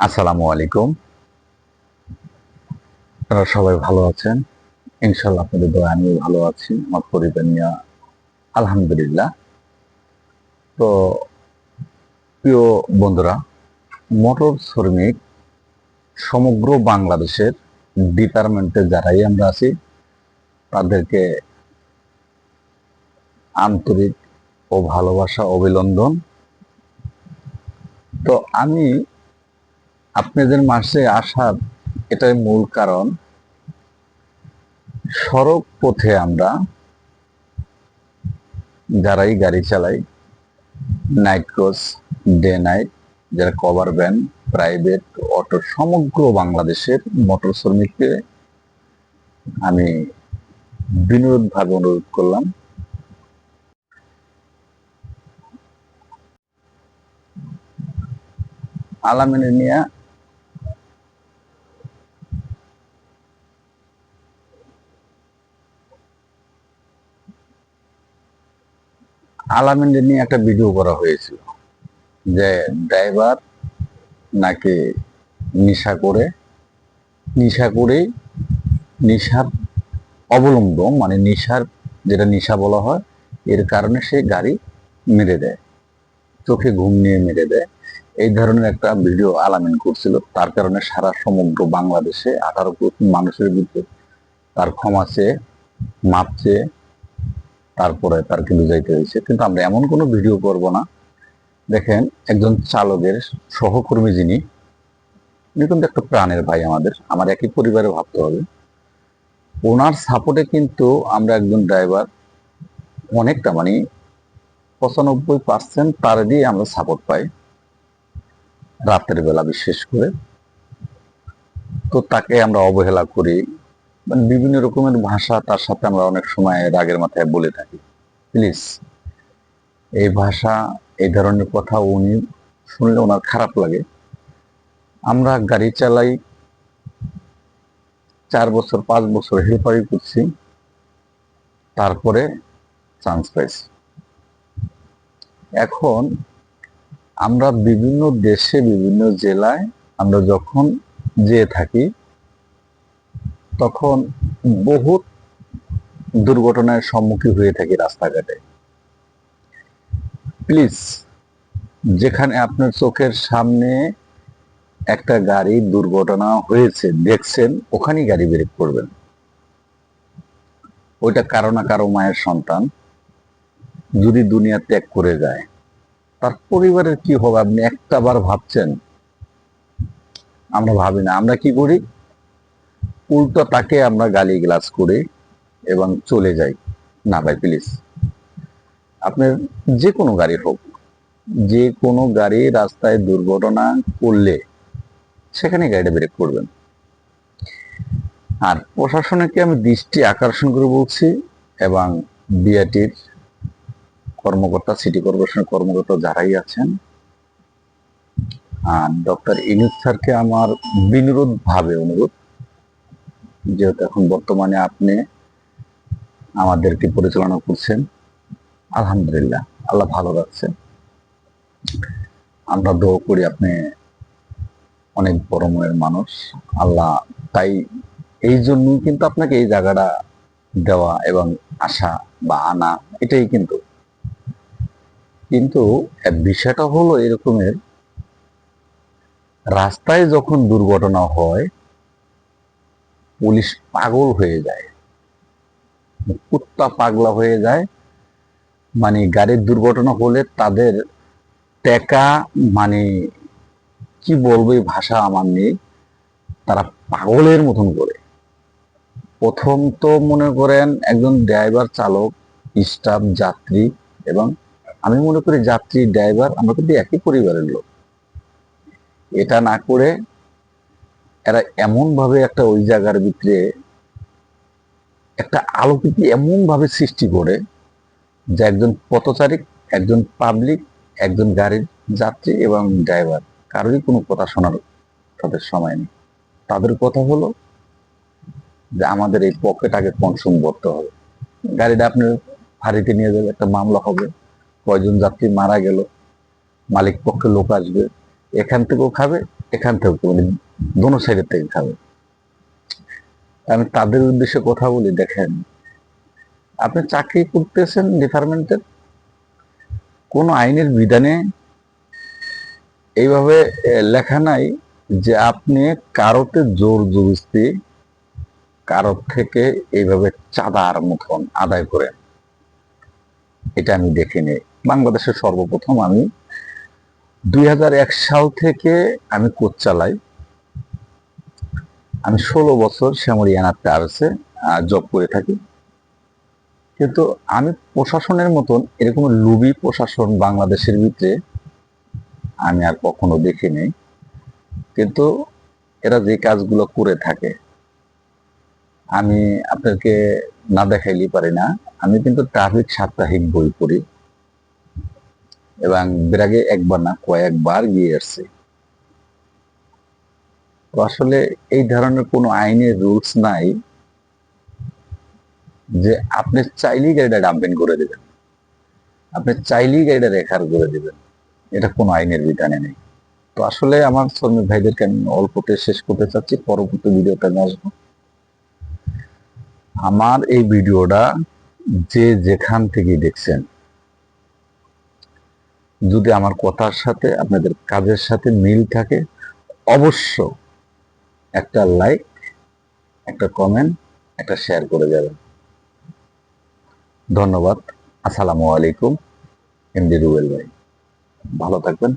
আসসালামু আলাইকুম। আপনারা সবাই ভালো আছেন? ইনশাল্লাহ আপনাদের দোয়া আমিও ভালো আছি, আমার পরিবার নিয়ে। আলহামদুলিল্লাহ। তো, প্রিয় বন্ধুরা, মোটর শ্রমিক সমগ্র বাংলাদেশের ডিপার্টমেন্টে যারাই আমরা আছি, তাদেরকে আন্তরিক ও ভালোবাসা, অভিনন্দন। তো আমি আপনাদের মাসে আসার এটাই মূল কারণ। সড়ক পথে আমরা যারাই গাড়ি চালাই নাইট ক্রস ডে নাইট যারা কভার ভ্যান প্রাইভেট অটো সমগ্র বাংলাদেশের মোটর শ্রমিককে আমি বিনোদভাবে অনুরোধ করলাম। আলামিনে নিয়ে আলামিনকে নিয়ে একটা ভিডিও করা হয়েছিল যে ড্রাইভার নাকি নেশা করে নেশা করে নেশার অবলম্বন মানে নেশার যেটা নেশা বলা হয়, এর কারণে সে গাড়ি মেরে দেয়, চোখে ঘুম নিয়ে মেরে দেয়। এই ধরনের একটা ভিডিও আলামিন করছিল, তার কারণে সারা সমগ্র বাংলাদেশে আঠারো কোটি মানুষের ভিতরে তার ক্ষমা চেয়ে, মাপ চেয়ে তারপরে তার কিন্তু যাইতে হয়েছে। কিন্তু আমরা এমন কোনো ভিডিও করব না। দেখেন, একজন চালকের সহকর্মী যিনি, উনি কিন্তু একটা প্রাণের ভাই আমাদের। আমার একই পরিবারে ভাবতে হবে। ওনার সাপোর্টে কিন্তু আমরা একজন ড্রাইভার অনেকটা মানে পঁচানব্বই পার্সেন্ট তার দিয়ে আমরা সাপোর্ট পাই। রাতের বেলা বিশেষ করে। তো তাকে আমরা অবহেলা করি। মানে বিভিন্ন রকমের ভাষা তার সাথে আমরা অনেক সময় রাগের মাথায় বলে থাকি। প্লিজ এই ভাষা, এই ধরনের কথা উনি শুনলে ওনার খারাপ লাগে। আমরা গাড়ি চালাই, চার বছর, পাঁচ বছর হেল্পারি করছি। তারপরে চান্স পাইছি। এখন আমরা বিভিন্ন দেশে, বিভিন্ন জেলায় আমরা যখন যেয়ে থাকি তখন বহুত দুর্ঘটনার সম্মুখীন হয়ে থাকি রাস্তাঘাটে। প্লিজ যেখানে আপনার চোখের সামনে একটা গাড়ি দুর্ঘটনা হয়েছে, দেখছেন, ওখানেই গাড়ি ব্রেক করবেন। ওইটা কারও না কারও মায়ের সন্তান। যদি দুনিয়া ত্যাগ করে যায়, তার পরিবারের কি হবে? আপনি একটা বার ভাবছেন? আমরা ভাবি না। আমরা কি করি? উল্টো তাকে আমরা গালি গ্লাস করি এবং চলে যাই। না ভাই প্লিজ আপনার যে কোনো গাড়ি হোক, যে কোনো গাড়ি রাস্তায় দুর্ঘটনা করলে সেখানে গাড়িটা ব্রেক করবেন। আর প্রশাসনকে আমি দৃষ্টি আকর্ষণ করে বলছি এবং বিআরটির কর্মকর্তা, সিটি কর্পোরেশনের কর্মকর্তা যারাই আছেন আর ডক্টর ইনুজ স্যারকে আমার বিনোদ ভাবে অনুরোধ যেহেতু এখন বর্তমানে আপনি আমাদেরকে পরিচালনা করছেন, আলহামদুলিল্লাহ, আল্লাহ ভালো রাখছেন আমরা দোয়া করি আপনি অনেক বড় মনের মানুষ, আল্লাহ তাই এই জন্যই কিন্তু আপনাকে এই জায়গাটা দেওয়া এবং আসা বা আনা, এটাই কিন্তু। কিন্তু বিষয়টা হলো এরকমের, রাস্তায় যখন দুর্ঘটনা হয় পুলিশ পাগল হয়ে যায়। কুত্তা পাগলা হয়ে যায়। মানে গাড়ির দুর্ঘটনা হলে তাদের টেকা মানে কি বলব ভাষা আমার নেই, তারা পাগলের মতন করে। প্রথম তো মনে করেন একজন ড্রাইভার চালক, স্টাফ, যাত্রী এবং আমি মনে করি যাত্রী, ড্রাইভার, আমরা কিন্তু একই পরিবারের লোক। এটা না করে এরা এমন ভাবে একটা ওই জায়গার ভিতরে একটা আলোকিত এমন ভাবে সৃষ্টি করে যে একজন পথচারী, একজন পাবলিক একজন গাড়ির যাত্রী এবং ড্রাইভার কারোরই কোনো কথা শোনার তাদের সময় নেই। তাদের কথা হলো যে আমাদের এই পকেট আগে কনসুম করতে হবে। গাড়িটা আপনি ফাঁড়িতে নিয়ে যাবে, একটা মামলা হবে, কয়জন যাত্রী মারা গেল, মালিক পক্ষে লোক আসবে, এখান থেকেও খাবে, এখান থেকে মানে দোনো সাইডের থেকে খাবে আমি তাদের উদ্দেশ্যে কথা বলি, দেখেন, আপনি চাকরি করতেছেন ডিপার্টমেন্টের কোন আইনের বিধানে এইভাবে লেখা নাই যে আপনি কারোতে জোর জবস্তি কারোর থেকে এইভাবে চাঁদার মতন আদায় করেন। এটা আমি দেখিনি। বাংলাদেশের সর্বপ্রথম আমি দুই হাজার এক সাল থেকে আমি কোচ চালাই। আমি ষোলো বছর শ্যামরিয়ানা ট্রাভেলসে জব করে থাকি। কিন্তু আমি প্রশাসনের মতন এরকম লুবি প্রশাসন বাংলাদেশের ভিতরে আমি আর কখনো দেখিনি। কিন্তু এরা যে কাজগুলো করে থাকে, আমি আপনাকে না দেখাইলেই পারি না। আমি কিন্তু ট্রাফিক সাপ্তাহিক বই পড়ি এবং এর আগে একবার না, কয়েকবার গিয়ে আসছি। তো আসলে এই ধরনের কোনো আইনের রুলস নাই যে আপনি চাইলেই গাড়িটা ডাম্পিং করে দেবেন। আপনি চাইলেই গাড়িটা রেখার করে দেবেন। এটা কোনো আইনের বিধানে নেই। তো আসলে আমার শ্রমিক ভাইদেরকে আমি অল্পতে শেষ করতে চাচ্ছি, পরবর্তী ভিডিওটা আমি আসব। আমার এই ভিডিওটা যে যেখান থেকে দেখছেন, যদি আমার কথার সাথে, আপনাদের কাজের সাথে মিল থাকে, অবশ্য একটা লাইক একটা কমেন্ট একটা শেয়ার করে যাবেন ধন্যবাদ। আসসালামু আলাইকুম, এমডি রুবেল ভাই। ভালো থাকবেন।